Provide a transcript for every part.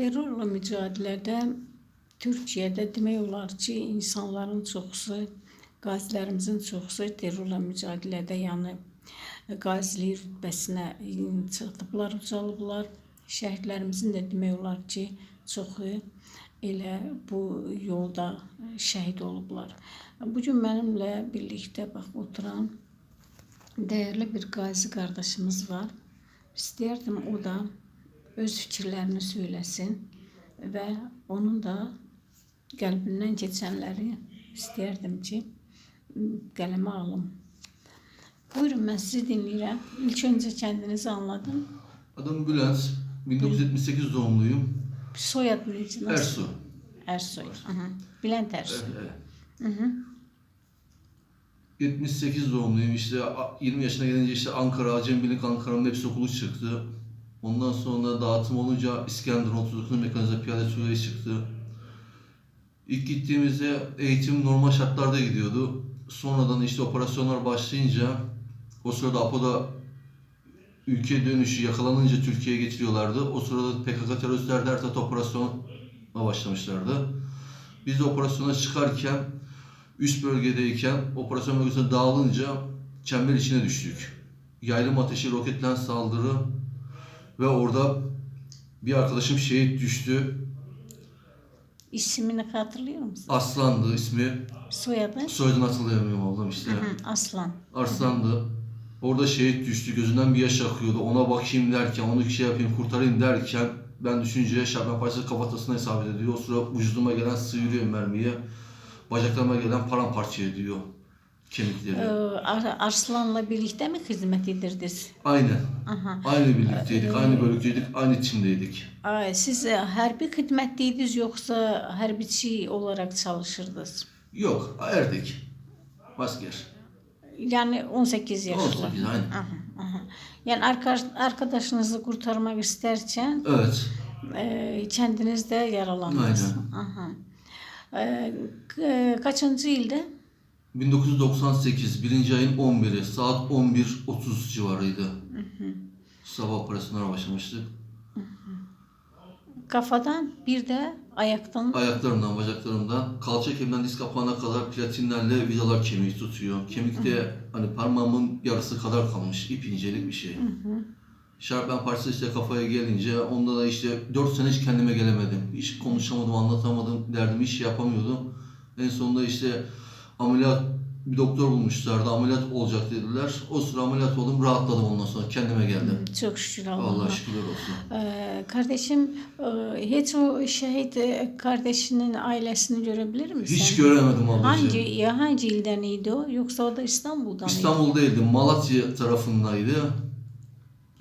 Terrorla mücadilədə Türkiyədə demək olar ki, insanların çoxusu, qazilərimizin çoxusu terrorla mücadilədə yəni qazilik rütbəsinə çıxdıblar, ucalıblar. Şəhidlərimizin də demək olar ki, çoxu elə bu yolda şəhid olublar. Bu gün mənimlə birlikdə bax oturan dəyərli bir qazi qardaşımız var. İstəyərdim o da öz fikirlərini söyləsin və onun da qəlbindən keçənləri istəyərdim ki, qələmə alım. Buyurun, mən sizi dinləyirəm. İlk öncə kəndinizi anladım. Adım Bülent. 1978 doğumluyum. Soyadını necə? Ersu. Ersoy. Aha. Bülent Ersoy. Evet. Hı hı. 78 doğumluyum. İşte a- 20 yaşına gelince işte Ankara, Acembilik Ankara'nın hepsi okulu çıktı. Ondan sonra dağıtım olunca İskenderun 39'un mekanize piyade tugayı çıktı. İlk gittiğimizde eğitim normal şartlarda gidiyordu. Sonradan işte operasyonlar başlayınca o sırada APO'da ülke dönüşü yakalanınca Türkiye'ye getiriyorlardı. O sırada PKK teröristler de Ertat operasyona başlamışlardı. Biz de operasyona çıkarken üst bölgedeyken operasyon bölgesine dağılınca çember içine düştük. Yaylım ateşi, roketten saldırı ve orada bir arkadaşım şehit düştü. İsmini hatırlıyor musun? Aslandı ismi. Soyadı? Soyadını hatırlayamıyorum ablam işte. Hı hı, Aslan. Arslandı. Orada şehit düştü. Gözünden bir yaş akıyordu. Ona bakayım derken, onu şey yapayım, kurtarayım derken ben düşünce şartman parçası kafatasına hesap ediyor. O sıra vücuduma gelen sıyırıyor mermiye. Bacaklarıma gelen paramparça ediyor kemikleri. Ar- Arslan'la birlikte mi hizmet edirdiniz? Aynen. Aha. Aynı birlikteydik, aynı bölükteydik, aynı timdeydik. Ay, Siz e, hərbi xidmətliydiniz yoxsa hərbiçi olaraq çalışırdınız? Yok, erdik. Asker. Yəni 18 yaşlı. 18, aynen. Aha, aha. Arka- arkadaşınızı qurtarmaq istərkən Evet. e, kəndiniz də yaralandınız. Aynen. Aha. E, k- kaçıncı ildə? 1998, birinci ayın 11'i, saat 11.30 civarıydı. Sabah operasyonlara başlamıştık. Kafadan bir də ayaqdan Ayaklarımdan, bacaklarımdan, kalça kemiğinden diz kapağına kadar platinlerle vidalar kemiği tutuyor. Kemikte hani parmağımın yarısı kadar kalmış, ip incelik bir şey. Şarpen parçası işte kafaya gelince, onda da işte 4 sene hiç kendime gelemedim. Hiç konuşamadım, anlatamadım, derdimi hiç şey yapamıyordum. En sonunda işte ameliyat, bir doktor bulmuşlardı, ameliyat olacak dediler. O sıra ameliyat oldum, rahatladım ondan sonra, kendime geldim. çox şükür Allaha. Vallahi şükürler olsun. Ee, kardeşim e, hiç o şehit e, kardeşinin ailesini görebilir misin? Hiç göremedim ablacığım. Hangi ya hangi ilden idi o? Yoksa o da İstanbul'dan mıydı? İstanbul Malatya tarafındaydı.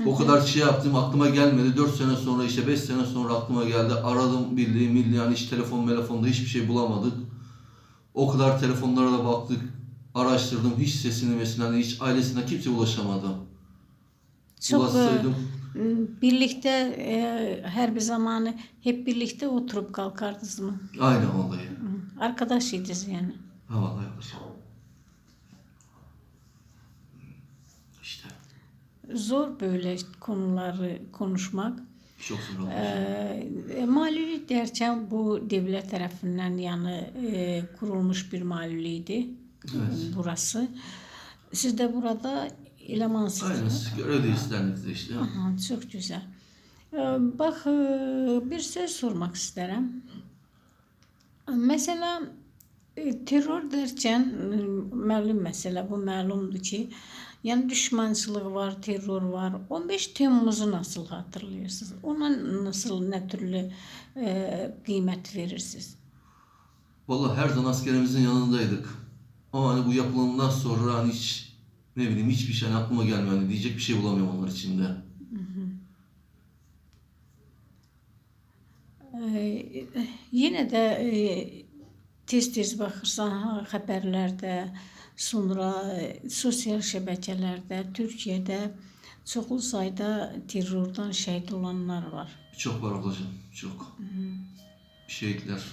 O kadar şey yaptım aklıma gelmedi. 4 sene sonra işte 5 sene sonra aklıma geldi. Aradım birliği milli yani hiç telefon telefonda hiçbir şey bulamadık. O kadar telefonlara da baktık. Araştırdım. Hiç sesini mesela hiç ailesine kimse ulaşamadım. Çok e, Ulaşsaydım. birlikte e, her bir zamanı hep birlikte oturup kalkardınız mı? Aynen vallahi. Arkadaşıydınız yani. Ha vallahi. İşte. Zor böyle konuları konuşmak. çox zor olmuş. Maliyyə deyərkən bu dövlət tərəfindən yəni e, qurulmuş bir maliyyə idi. Evet. Burası. Siz də burada elemansınız. Aynen, görev değiştirdiniz işte. Aha, çok güzel. Ee, bak, e, bir söz sormak isterim. Mesela terror dərkən e, məlum məsələ, bu məlumdur ki, yəni düşmançılıq var, terror var. 15 Temmuz'u nasıl hatırlayırsınız? Ona nasıl, nə türlü e, qiymət verirsiniz? Vallahi her zaman askerimizin yanındaydık. Ama hani bu yapılanından sonra hani hiç ne bileyim hiçbir şey hani aklıma gelmiyor. Hani diyecek bir şey bulamıyorum onlar içinde. Ee, yenə də e, tez-tez baxırsan xəbərlərdə, sonra e, sosial şəbəkələrdə Türkiyədə çoxlu sayda terrordan şəhid olanlar var. Çok var ablacığım. Çok. Şehitler.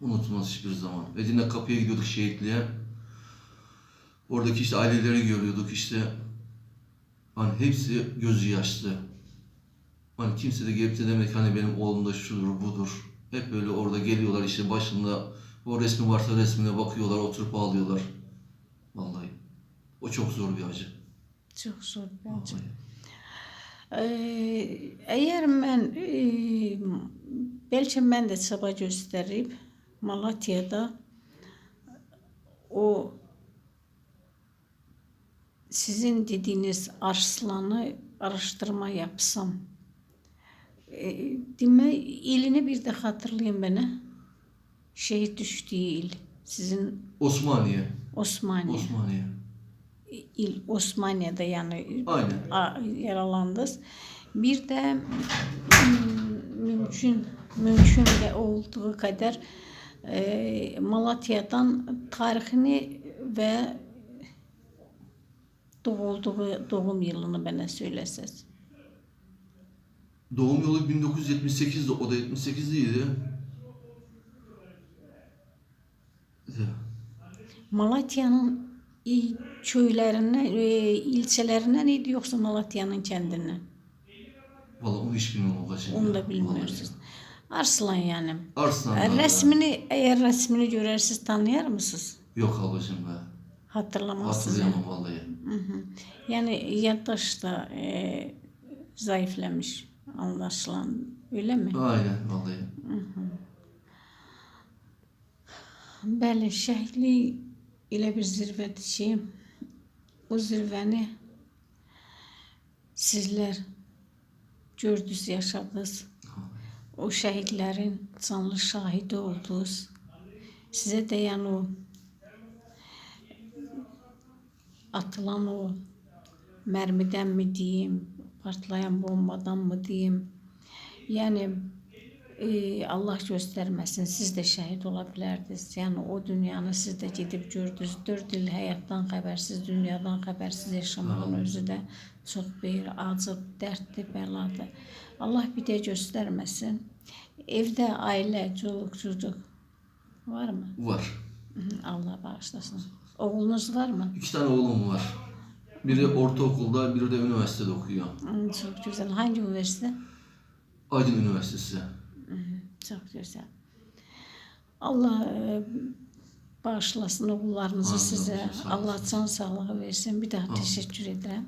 Unutmaz hiçbir zaman. Edirne kapıya gidiyorduk şehitliğe. Oradaki işte aileleri görüyorduk işte. Hani hepsi gözü yaşlı. Hani kimse de gelip de demek hani benim oğlum da şudur budur. Hep böyle orada geliyorlar işte başında o resmi varsa resmine bakıyorlar oturup ağlıyorlar. Vallahi. O çok zor bir acı. Çok zor bence. Vallahi. Ee, eğer mən e, bəlkə mən də çaba göstərib Malatyada o sizin dediğiniz arslanı araştırma yapsam e, demə ilini bir də xatırlayın mənə. Şehit düşdüyü il. Sizin Osmaniye. Osmaniye. Osmaniye. il Osmaniye'de yani Aynen. yaralandınız. Bir de mümkün mümkün de olduğu kadar e, Malatya'dan tarihini ve doğulduğu doğum yılını bana söyleseniz. Doğum yolu 1978'de o da 78'liydi. Malatyanın köylərindən, e, ilçələrindən idi yoxsa Malatyanın kəndindən? Valla o iş bilmirəm o qaçan. Onu da bilmirsiniz. Arslan yəni. Arslan. E, rəsmini, əgər rəsmini görərsiniz, tanıyar mısınız? Yox ağacım bə. Hatırlamazsınız. Hatırlayamam vallahi. Mhm. Yəni yaddaş da e, zəifləmiş anlaşılan, eləmi? Aynen vallahi. Mhm. Bəli, şəhidlik elə bir zirvədir ki, o zirvəni sizlər gördünüz, yaşadınız. O şəhidlərin canlı şahidi oldunuz. Sizə dəyən o atılan o mərmidən mi deyim, partlayan bombadan mı deyim? Yəni e, Allah göstərməsin, siz də şəhid ola bilərdiniz. Yəni o dünyanı siz də gedib gördünüz. 4 il həyatdan xəbərsiz, dünyadan xəbərsiz yaşamağın özü də çox bir acı, dərddir, bəladır. Allah bir də göstərməsin. Evdə ailə, çoluq, çocuq varmı? Var. Allah bağışlasın. Oğlunuz varmı? 2 dənə oğlum var. Biri ortaokulda, biri də universitetdə oxuyur. Çox gözəl. Hangi universitet? Aydın Üniversitesi. Çox gözəl. Allah e, bağışlasın oğullarınızı Amin, sizə. Allah can sağlığı versin. Bir daha Amin. təşəkkür edirəm.